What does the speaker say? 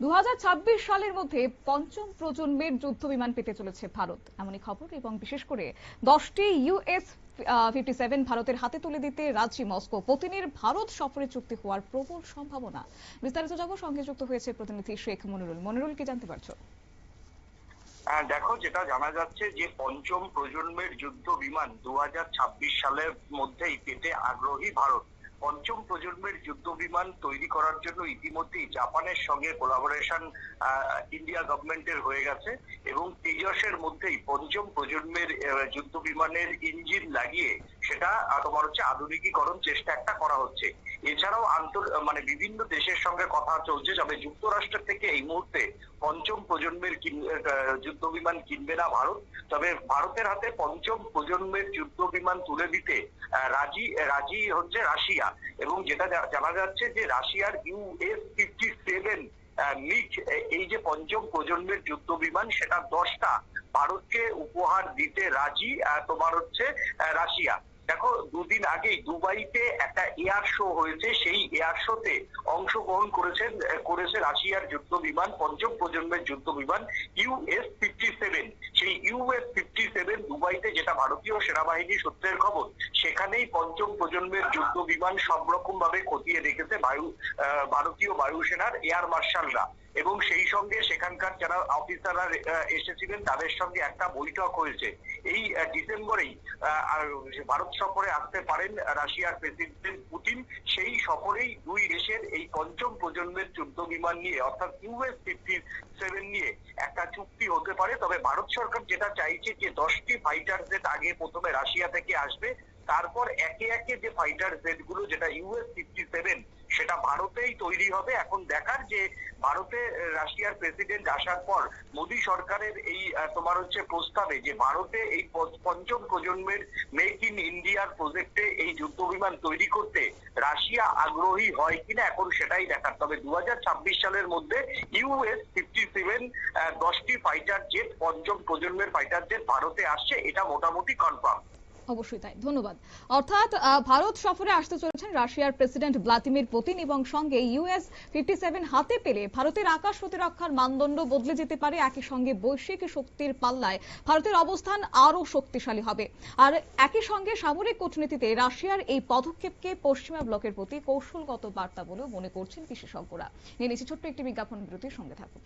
দু সালের মধ্যে পঞ্চম প্রজন্মের যুদ্ধ বিমান পেতে চলেছে ভারত। এমনই খবর এবং বিশেষ করে দশটি ইউএস ফিফটি সেভেন ভারতের হাতে তুলে দিতে রাজি মস্কো। পুতিনের ভারত সফরে চুক্তি হওয়ার প্রবল সম্ভাবনা। বিস্তারিত যাব সঙ্গে যুক্ত হয়েছে প্রতিনিধি শেখ মনিরুল। মনিরুল, কি জানতে পারছ? দেখো, যেটা জানা যাচ্ছে যে পঞ্চম প্রজন্মের যুদ্ধ বিমান দু হাজার ছাব্বিশ সালের মধ্যেই পেতে আগ্রহী ভারত। পঞ্চম প্রজন্মের যুদ্ধ বিমান তৈরি করার জন্য ইতিমধ্যেই জাপানের সঙ্গে কোলাবোরেশন ইন্ডিয়া গভর্নমেন্টের হয়ে গেছে এবং তেজসের মধ্যেই পঞ্চম প্রজন্মের যুদ্ধ বিমানের ইঞ্জিন লাগিয়ে সেটা তোমার হচ্ছে আধুনিকীকরণ চেষ্টা একটা করা হচ্ছে। এছাড়াও আন্তর মানে বিভিন্ন দেশের সঙ্গে কথা চলছে, তবে যুক্তরাষ্ট্র থেকে এই মুহূর্তে পঞ্চম প্রজন্মের যুদ্ধ বিমান কিনবে না ভারত। তবে ভারতের হাতে পঞ্চম প্রজন্মের যুদ্ধ বিমান তুলে দিতে রাজি রাজি হচ্ছে রাশিয়া। এবং যেটা জানা যাচ্ছে যে রাশিয়ার ইউএস ফিফটি সেভেন মিগ এই যে পঞ্চম প্রজন্মের যুদ্ধ বিমান, সেটা দশটা ভারতকে উপহার দিতে রাজি তোমার হচ্ছে রাশিয়া। দেখো, দুদিন আগেই দুবাইতে একটা এয়ার শো হয়েছে, সেই এয়ার শোতে অংশগ্রহণ করেছেন, করেছে রাশিয়ার যুদ্ধ বিমান, পঞ্চম প্রজন্মের যুদ্ধ বিমান ইউএস ফিফটি সেভেন সেই ইউএস ফিফটি সেভেন দুবাইতে যেটা ভারতীয় সেনাবাহিনী সূত্রের খবর, সেখানেই পঞ্চম প্রজন্মের যুদ্ধ বিমান সব রকম ভাবে খতিয়ে দেখেছে বায়ু ভারতীয় বায়ুসেনার এয়ার মার্শালরা। এবং সেই সঙ্গে সেখানকার যারা অফিসাররা এসেছিলেন, তাদের সঙ্গে একটা বৈঠক হয়েছে। এই ডিসেম্বরেই ভারত সফরে আসতে পারেন রাশিয়ার প্রেসিডেন্ট পুতিন। সেই সফরেই দুই দেশের এই পঞ্চম প্রজন্মের যুদ্ধ বিমান নিয়ে, অর্থাৎ ইউএস ফিফটি সেভেন নিয়ে একটা চুক্তি হতে পারে। তবে ভারত সরকার যেটা চাইছে যে দশটি ফাইটার জেট আগে প্রথমে রাশিয়া থেকে আসবে, তারপর একে একে যে ফাইটার জেটগুলো, যেটা ইউএস ফিফটি সেভেন সেটা ভারতেই তৈরি হবে। এখন দেখার যে ভারতে রাশিয়ার প্রেসিডেন্ট আসার পর মোদী সরকারের এই তোমার হচ্ছে প্রস্তাবে যে ভারতে এই পঞ্চম প্রজন্মের মেক ইন ইন্ডিয়ার প্রজেক্টে এই যুদ্ধ বিমান তৈরি করতে রাশিয়া আগ্রহী হয় কিনা এখন সেটাই দেখার। তবে দু হাজার ছাব্বিশ সালের মধ্যে ইউএস ফিফটি সেভেন দশটি ফাইটার জেট পঞ্চম প্রজন্মের ফাইটার জেট ভারতে আসছে, এটা মোটামুটি কনফার্ম অবশ্যই তাই, ধন্যবাদ। অর্থাৎ ভারত সফরে আসতে চলেছেন রাশিয়ার প্রেসিডেন্ট ভ্লাদিমির পুতিন এবং সঙ্গে ইউএস ফিফটি হাতে পেলে ভারতের আকাশ প্রতিরক্ষার মানদণ্ড বদলে যেতে পারে। একই সঙ্গে বৈশ্বিক শক্তির পাল্লায় ভারতের অবস্থান আরও শক্তিশালী হবে। আর একই সঙ্গে সামরিক কূটনীতিতে রাশিয়ার এই পদক্ষেপকে পশ্চিমা ব্লকের প্রতি কৌশলগত বার্তা বলেও মনে করছেন বিশেষজ্ঞরা। নিয়ে নিচ্ছি ছোট্ট একটি বিজ্ঞাপন বিরতির সঙ্গে থাকুন।